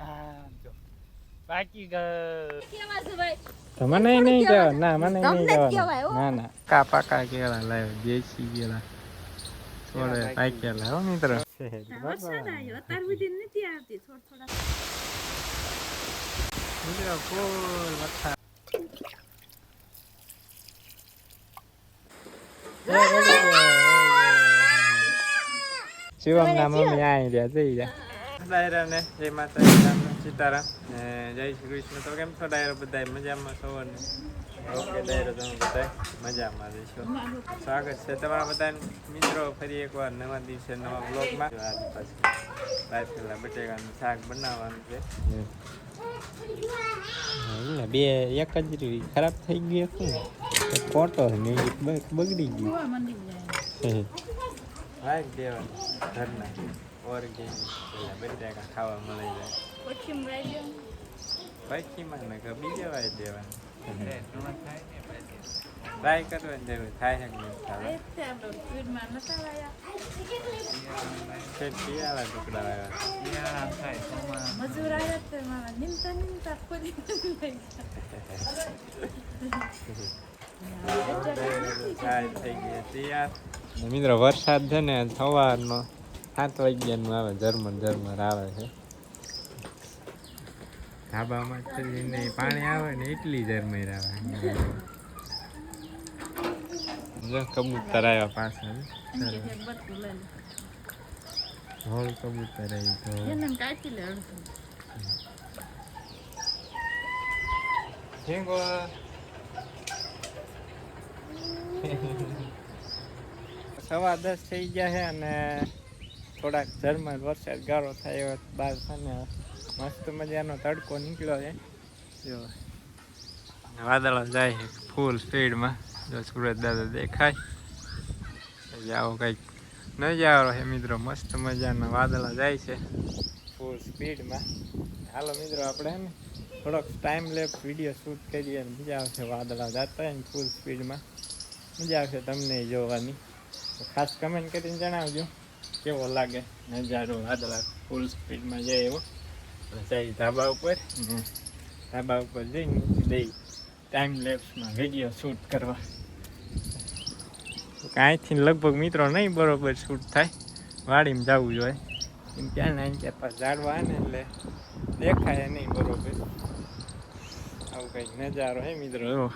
આમ જો બાકી ગયું કેવા છે ભાઈ તો મને નહીં કહેવાય. ના મને નહીં તમને કહેવાય, ના ના. કા પાકા કેળા લાવ્યો દેશી કેળા થોડે પાકેલા હો મિત્ર. મિત્ર ફૂલ વરસાદ. શિવમ ના મમ્મી આઈ રહ્યા જઈ રહ્યા. ડાયરા ને જય માતાજી રામ સીતારામ જય શ્રી કૃષ્ણ. તો કેમ છો ડાયરો બધા મજામાં છો ને? ઓકે ડાયરો તમે બધા મજામાં રહેશો સ્વાગત છે તમારા બધા મિત્રો ફરી એકવાર નવા દિવસે નવા બ્લોગમાં આજ પાછું પહેલા બટેકાનું શાક બનાવવાનું છે. બે એક જ ખરાબ થઈ ગયું હતું ફોટો બગડી ગયું. રાખ દેવાનું ઘરના. ઓર્ગેનિક પેલા બટાકા ખાવા મળી જાય પછી મરાઈ પછી મને કે બીજા વાય દેવાનું ટ્રાય કરવાની જરૂર થાય છે છે શિયાળા ટુકડા આવ્યા મજૂર આવ્યા તે મારા નિમતા નિમતા ખોલી થાય થઈ ગઈ તૈયાર મિત્રો વરસાદ છે ને સવારનો સાત વાગ્યાનું આવે જર્મન જર્મર આવે છે. ધાબામાં ચડીને પાણી આવે ને એટલી ઝરમર આવે. જો કબૂતર આવ્યા પાછળ. હોલ કબૂતર આવી તો. સવા દસ થઈ ગયા છે અને થોડાક ઝરમર વરસાદ ગાળો થાય એવો બહાર ને મસ્ત મજાનો તડકો નીકળ્યો છે. જો. વાદળો જાય છે ફૂલ સ્પીડમાં જો સુરત દાદા દેખાય. જાઓ કંઈક નજારો છે મિત્રો. મસ્ત મજાના વાદળા જાય છે ફૂલ સ્પીડમાં હાલો મિત્રો, આપણે હે ને થોડોક ટાઈમ લેપ વીડિયો શૂટ કરીએ અને મજા આવશે. વાદળા જતા હોય ને ફૂલ સ્પીડમાં મજા આવશે તમને જોવાની. ખાસ કમેન્ટ કરીને જણાવજો. કેવો લાગે? નજારો વાદળા ફૂલ સ્પીડમાં જાય એવો? જઈ ધાબા ઉપર? ધાબા ઉપર જઈને દઈ ટાઈમ લેપ્સમાં વીડિયો શૂટ કરવા. તો કાંઈથી લગભગ મિત્રો નહીં બરોબર શૂટ થાય. વાડીમાં જવું જોઈએ એમ ત્યાં ને ચાર પાંચ ઝાડવા ને એટલે દેખાય નહીં બરોબર. આવું કંઈક નજારો હે મિત્રો.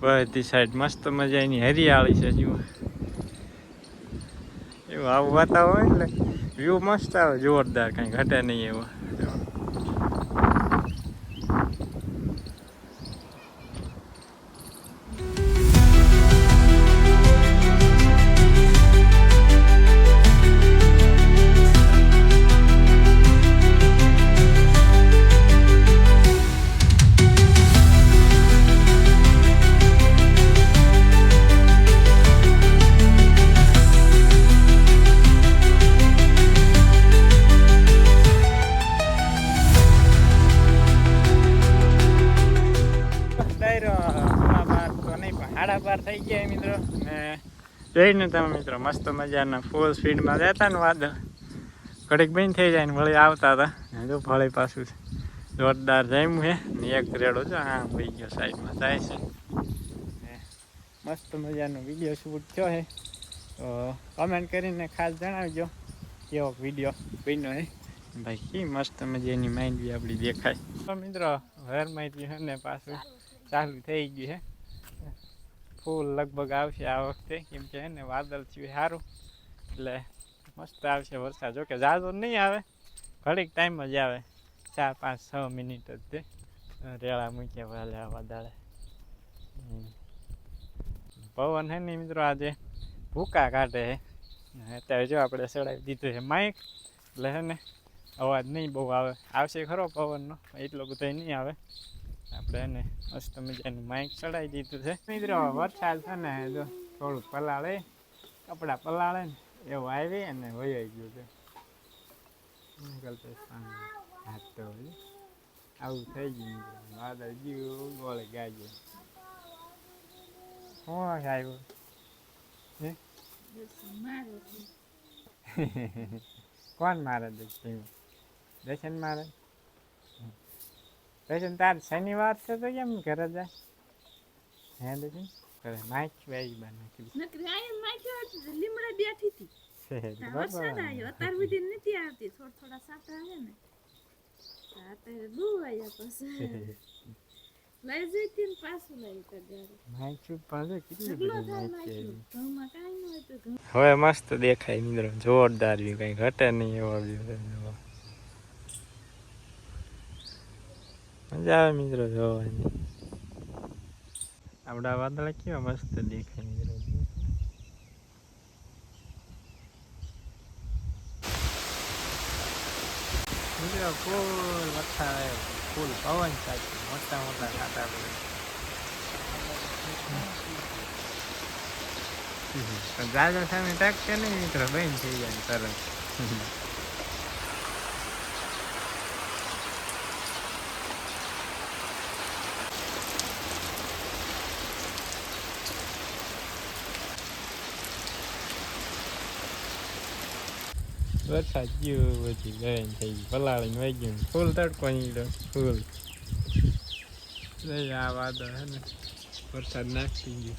બધી સાઈડ મસ્ત મજાની હરિયાળી છે જુઓ. આવું વાતાવરણ એટલે વ્યૂ મસ્ત આવે જોરદાર કાંઈ ઘટે નહીં એવો. જોઈને તમે મિત્રો, મસ્ત મજાના ફૂલ સ્પીડમાં જતા ને વાદળ. ઘડીક બંધ થઈ જાય ને વળી આવતા હતા. જો ફળી પાછું જોરદાર જમ્યું છે. ને એક રેડો છે હા, ભાઈ ગયો સાઈડમાં, જાય છે. મસ્ત મજાનો વીડિયો શૂટ થયો છે. તો કમેન્ટ કરીને ખાસ જણાવજો, કેવો વીડિયો બન્યો હે ભાઈ કી મસ્ત મજાની માઇન્ડ બી આપણી દેખાય. તો મિત્રો વેરમાંથી છે ને પાછું ચાલુ થઈ ગયું છે. ફૂલ લગભગ આવશે આ વખતે. કેમ કે ને વાદળ થયું સારું એટલે મસ્ત આવશે વરસાદ. જોકે ઝાઝો નહીં આવે. ઘડીક ટાઈમ જ આવે. ચાર, પાંચ, છ મિનિટ જ તે રેળા મૂક્યા વાલે વાદળે. પવન હે ને મિત્રો આજે ભૂકા કાઢે હે. અત્યારે જો આપણે સડાવી દીધું છે માઇક એટલે હે ને અવાજ નહીં બહુ આવે. આવશે ખરો પવનનો. એટલો બધો નહીં આવે. આપણે એને મસ્ત મજાનું માઇક ચડાવી દીધું છે. મિત્રો વરસાદ છે ને જો થોડુંક પલાળે કપડાં પલાળે ને એવું આવી અને વહી ગયું છે. હાથ તો આવું થઈ ગયું વાદળ ગયું ગોળે ગાય? શું આવ્યું હે કોણ મારે દર્શન દર્શન મારે? પછી તાર શનિવાર છે તો કેમ ઘરે જાય? હે દર્શન ઘરે માઈક વેજ બને નકરી આયન માઈક લીમડા બેઠી હતી. વરસાદ આવ્યો અત્યાર સુધી નથી આવતી થોડા થોડા સાત આવે ને. અત્યારે બહુ આવ્યા પછી. લઈ જઈતી ને લઈ તો હવે મસ્ત દેખાય મિત્રો. જોરદાર વ્યૂ કઈ ઘટે નહીં એવો વ્યૂ છે જોવો. મજા આવે મિત્રો જોવાની. આપડા વાદળા કેવા મસ્ત દેખાય મિત્રો. મિત્રો, ફૂલ વરસાદ આવ્યો. ફૂલ પવન સાથે, મોટા મોટા કાંટા સામે ટાકશે નહીં મિત્રો, બેન થઈ જાય તરત. વરસાદ ગયો પછી બેન થઈ ગઈ પલાળીને વહી ગયું ફૂલ તડકો નીકળ્યો. ફૂલ. આ વાદળ હે વરસાદ નાખી ગયો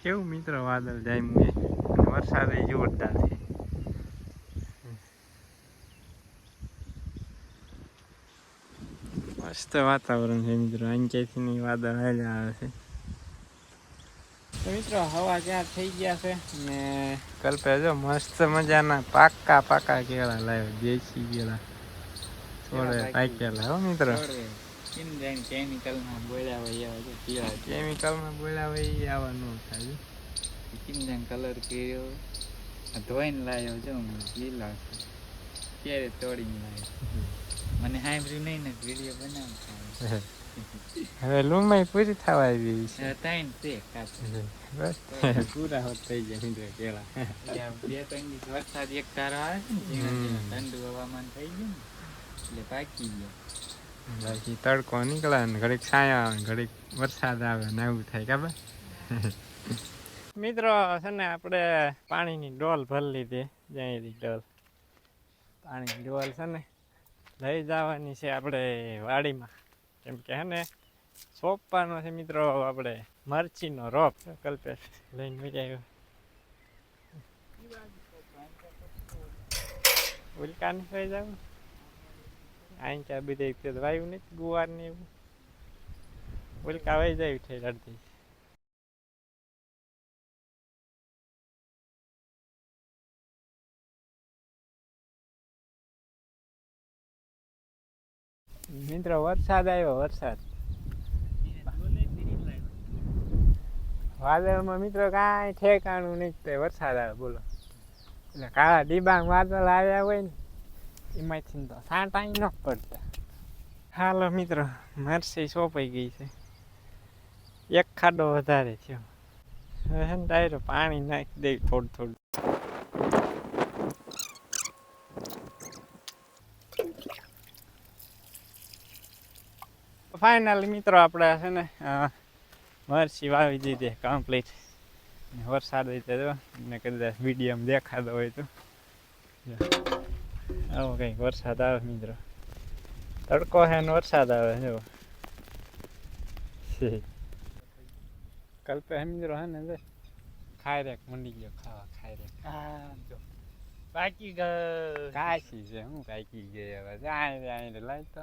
કેવું મિત્ર વાદળ જાય મુએ વરસાદ જોરદાર છે. મસ્ત વાતાવરણ છે મિત્રો. અંકેથી ની વાદળ આવે છે. મિત્રો હવા ક્યાં થઈ ગયા છે? ને કલ્પે જો મસ્ત મજાના પાકા પાકા કેળા લાવ્યો દેશી કેળા. થોડે પાકેલા હો મિત્રો. કેમિકલમાં બોલ્યા હોય એવા પીળા કેમિકલમાં બોલ્યા હોય આવા ન થાય. કિંજન કલર કર્યો? ધોઈને લાવ્યો હું લીલા ક્યારે તોડીને લાવ્યો મને સાંભળ્યું નહીં ને વીડિયો બનાવતા હવે લૂમાઈ પૂરી થવા આવી છે. ત્રણ તે બસ. પૂરા હોત થઈ જાય મિત્રો કેળા બે ત્રણ દિવસ વરસાદ એક તારો આવે છે. ઠંડુ હવામાન થઈ ગયું ને એટલે પાકી ગયો. બાકી તડકો નીકળે ને ઘડીક છાયા આવે ને ઘડીક વરસાદ આવે ને એવું થાય ખબર? મિત્રો છે ને આપણે પાણીની ડોલ ભરી લીધી જ્યાં ડોલ. પાણીની ડોલ છે ને લઈ જવાની છે આપણે વાડીમાં. કેમ કે હે ને, સોંપવાનો છે મિત્રો આપણે મરચીનો રોપ, કલ્પેશ લઈને મજા આવ્યો. ઉલકાની થઈ જાવ અહીં ક્યાં તે વાયુ નથી ગુવાર ને એવું? ઉલકા વહી જાય છે અડધી. મિત્રો, વરસાદ આવ્યો, વરસાદ. વાદળમાં મિત્રો કાંઈ ઠેકાણું નહીં તે વરસાદ આવે, બોલો. એટલે કાળા ડિબાંગ વાદળ આવ્યા હોય ને, એમાંથી તો સાંટાઈ ન પડતા. હાલો મિત્રો, મરસી સોંપાઈ ગઈ છે. એક ખાડો વધારે થયો. છે પાણી નાખી દે થોડું થોડું. ફાઇનલી મિત્રો આપણે છે ને મરસી વાવી દીધી કમ્પ્લીટ વરસાદ હોય તો જો ને કદાચ વિડીયોમાં દેખાતો હોય તો. આવો કંઈક વરસાદ આવે મિત્રો. તડકો છે ને વરસાદ આવે જો. કલ્પે હે મિત્રો હે ને ખાઈ રેક મંડી ગયો ખાવા ખાઈ રેક જો. પાકી ગયો. કાશી છે હું કાકી ગઈ હવે જાય જાય લાઈ તો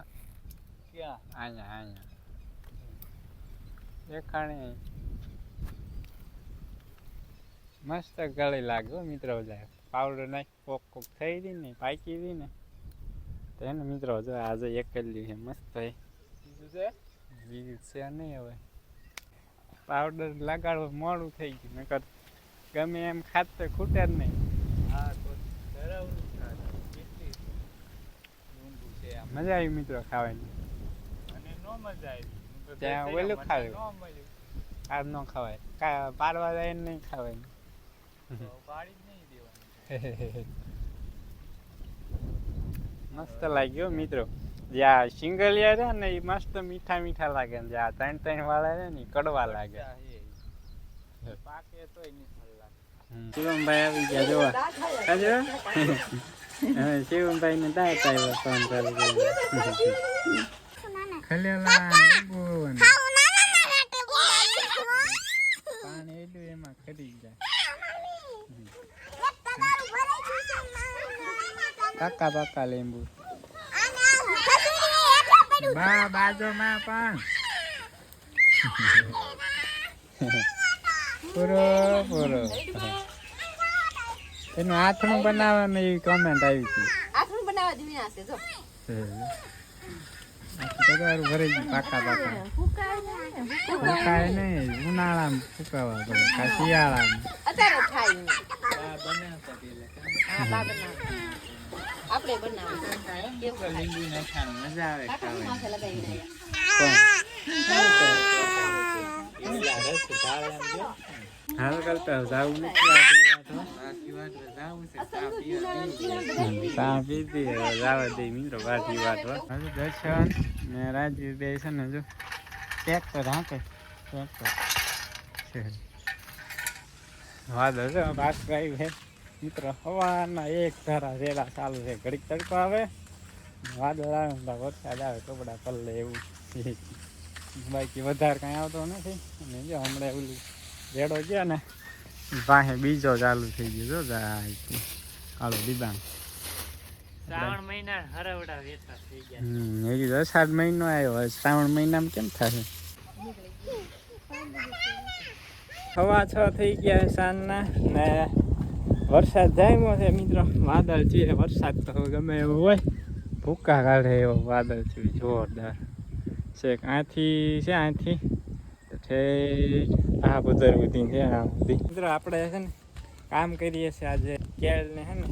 ક્યાં? અહીંયા અહીંયા. દેખાણે. મસ્ત ગળી લાગે હો મિત્રો જાય પાવડર નાખી કોક કોક થઈ હતી ને પાકી હતી ને. તો એને મિત્રો જો આજે એક જ છે મસ્ત થઈ બીજું છે? બીજું છે નહીં હવે. પાવડર લગાડવો મોડું થઈ ગયું. નકર ગમે એમ ખાત તો ખૂટે જ નહીં. હા તો મજા આવી મિત્રો ખાવાની. મજા આવી ત્યાં ઓલું મને આમ નો આ ખવાય. કા પારવા જાય નહીં ખાવાય. પાડી જ નહીં દેવાનું. મસ્ત લાગ્યો મિત્રો. જ્યાં સિંગલિયા છે ને એ મસ્ત મીઠા મીઠા લાગે ને જ્યાં ત્રણ ત્રણ વાળા છે ને કડવા લાગે. પાકે તોય નહીં શિવમભાઈ આવી ગયા જોવા. કાજો શિવમભાઈ ને દાંત આવ્યો ફોન કરી ખલેલા લીંબુ પાણી એટલું એમાં ખરી જાય. પાકા પાકા લીંબુ. બા બાજુમાં પણ. પૂરો પૂરો. એનું આથણું બનાવવાનું એવી કમેન્ટ આવી હતી. આથું બનાવવા દીવી નાખે જો. આખું તગારું ભરાઈ ગયું પાકા પાકા. ફૂકાય નહીં ઉનાળામાં ફૂકાવા પડે કા શિયાળામાં. અત્યારે થાય આપણે બનાવે કેવું લીંબુ નાખવાનું મજા આવે કાકા હું ખાવાની માથે લગાવી દઈએ. હાલ મિત્રો વાટી વાત દર્શન ને રાજીવ બે છે ને જો ટ્રેક્ટર હાંકે ટ્રેક્ટર વાદળ છે આવ્યું છે મિત્રો હવાના એક ધારા રેલા ચાલુ છે ઘડીક તડકો આવે વાદળ આવે વરસાદ આવે કપડા પલ્લે એવું. બાકી વધારે કાંઈ આવતો નથી. અને જો હમણાં ઓલું રેડો ગયો ને પાસે બીજો ચાલુ થઈ ગયો જો જાય કાળો ડિબાંગ. શ્રાવણ મહિના હરવડા વેતા થઈ ગયા. હમ એ કીધું અષાઢ મહિનો આવ્યો શ્રાવણ મહિનામાં કેમ થશે સવા છ થઈ ગયા સાંજના ને વરસાદ જામ્યો છે મિત્રો. વાદળ છે વરસાદ તો ગમે એવો હોય. ભૂકા કાઢે એવો વાદળ છે જોરદાર. છે આથી છે આથી. છે આ બધર બધી છે આ બધી. મિત્રો આપણે છે ને કામ કરીએ છીએ આજે. કેળને છે ને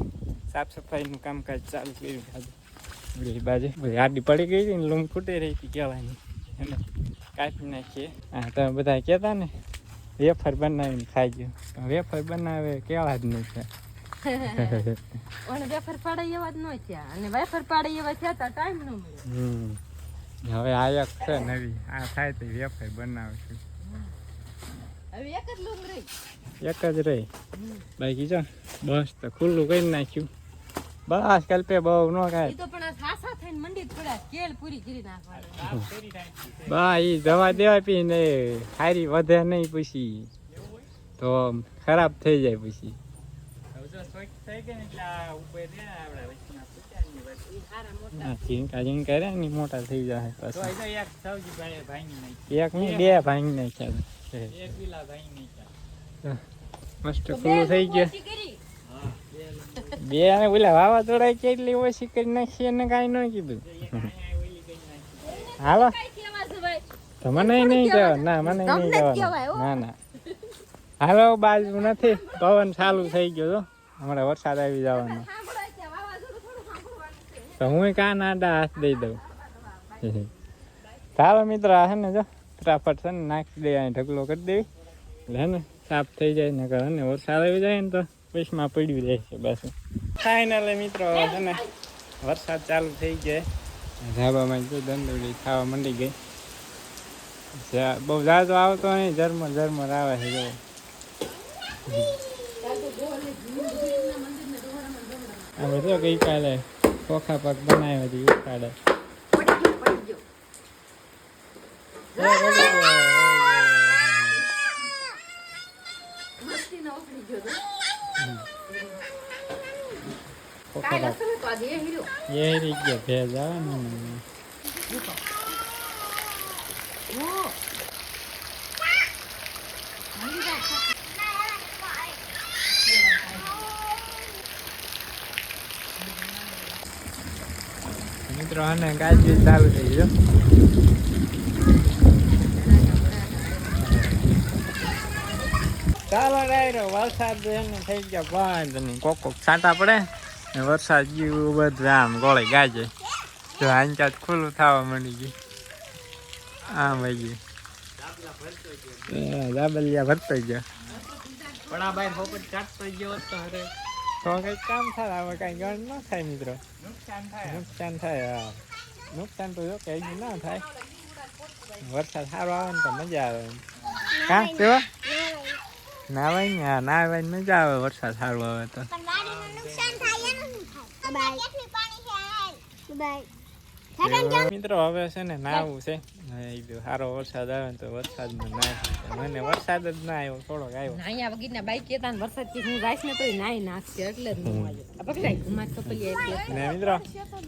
સાફ સફાઈનું કામકાજ ચાલુ કર્યું આજે. બાજુ બધી આડી પડી ગઈ હતી ને લૂમ ફૂટી રહી હતી કહેવાની એને કાપી નાખીએ. હા તમે બધા કહેતા ને વેફર બનાવીને ખાઈ ગયો. વેફર બનાવે કેળા જ નહીં છે પણ વેફર પાડે એવા જ ન થયા. અને વેફર પાડે એવા થયા તા ટાઈમ ન મળ્યો. હવે આ એક છે નવી. આ થાય તો વેફર બનાવશું. હવે એક જ લૂમ રહી. એક જ રહી. બાકી જો બસ તો ખુલ્લું કરી નાખ્યું. બસ કલ્પે બહુ ન કાય તો પણ આ સાસા થઈને મંડી થોડા કેળ પૂરી કરી નાખવાની. બા એ દવા દેવા પીને સારી વધે નહીં પછી. તો ખરાબ થઈ જાય પછી. ઈ હારા મોટા હા, ઝીંકા ઝીંકા કરે ને મોટા થઈ જાય પછી. એક સૌજી ભાઈ ભાઈ ની બે ભાંગી નાખ્યા છે. એક વિલા ભાઈ ની મસ્ત ખુલ્લું થઈ ગયું. બે અને ઓલા વાવાઝોડા કેટલી ઓછી કરી નાખી એને કાંઈ ન કીધું. હાલો. કઈ કહેવા છે ભાઈ? તો મને નહીં કહેવા ના મને નહીં કહેવાય, ના ના. હાલો બાજુ નથી. પવન ચાલુ થઈ ગયો તો હમણાં વરસાદ આવી જવાનો સાંભળો છે વાવાઝોડું થોડું સાંભળવાનું છે તો હું કાન આડા હાથ દઈ દઉં. ચાલો મિત્રો હે ને જો, ફટાફટ છે ને નાખી દે, અહીં ઢગલો કરી દેવી. એટલે હે ને, સાફ થઈ જાય ને કરે ને, વરસાદ આવી જાય ને તો પીસમાં પડ્યું જાય છે બસ ફાઇનલી મિત્રો, છે ને, વરસાદ ચાલુ થઈ ગયો. ધાબામાં જો દંડોળી ખાવા માંડી ગઈ. બહુ જાજો આવતો નહીં, ઝરમર ઝરમર આવે છે જો. અમે તો ગઈકાલે ચોખા પાક બનાવ્યો હતી ઉકાળે એ હીરો ગયો ભેજ મિત્રો, અને ગાજવી ચાલુ થઈ ગયો ચાલો ડાયરો વરસાદ એને થઈ ગયો, બંધ નહીં, કોક છાંટા પડે ને વરસાદ જેવું બધું આમ ગોળે ગાજે. જો આંચાત ખુલ્લું થવા માંડી ગયું. આમ વહી ગયું. એ જાબલિયા ભરતો ગયો. પણ ભાઈ તો કઈ કામ થાય હવે કંઈ ગણ ન થાય મિત્રો નુકસાન થાય નુકસાન થાય હા નુકસાન તો જો કે હજી ના થાય વરસાદ સારો આવે ને તો મજા આવે કા કેવા નાવાય ને હા નાવાય ને મજા આવે વરસાદ સારો આવે તો મિત્રો હવે છે ને નાવું છે. સારો વરસાદ આવે ને તો વરસાદમાં નાય મને વરસાદ જ ના આવ્યો થોડોક આવ્યો. અહીંયા વગીરના બાઈક કેતા વરસાદથી હું રાઈશ ને તો નાઈ નાખશે એટલે જ હું આવ્યો. આ ઘુમા કપલિયા એટલે ને મિત્રો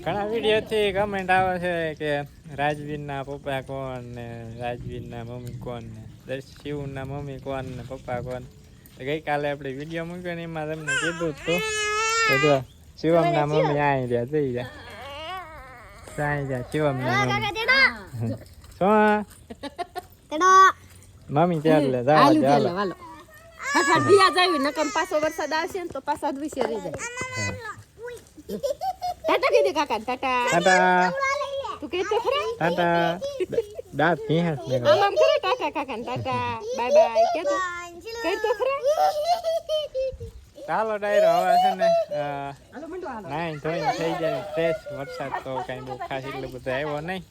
ઘણા વિડીયોથી કમેન્ટ આવે છે કે રાજવીરના પપ્પા કોણ ને રાજવીરના મમ્મી કોણ ને શિવ ના મમ્મી કોણ ને પપ્પા કોણ. તો ગઈકાલે આપણે વીડિયો મૂક્યો ને એમાં તમને કીધું જ તો. શિવમના મમ્મી આવી રહ્યા જઈ જા આવી જા શિવમના મમ્મી? શું મમ્મી ચાલે જવા હાલું ચાલો હાલો. ફટાફટ બિયા જાવી નકર પાછો વરસાદ આવશે ને તો પાછા જ વિશે રહી જાય. ટાટા કીધી કાકા ટાટા. ટાટા. તું કે તો ખરા? ટાટા. દાંત ભીંસ ને આમ આમ ટાટા કાકા ને ટાટા. Bye bye. કે તો કઈ તો ખરા? ચાલો ડાયરો હવે છે ને નાઈ ધોઈને થઈ જાય ફ્રેશ વરસાદ તો કાંઈ બહુ ખાસ એટલો બધો આવ્યો નહીં.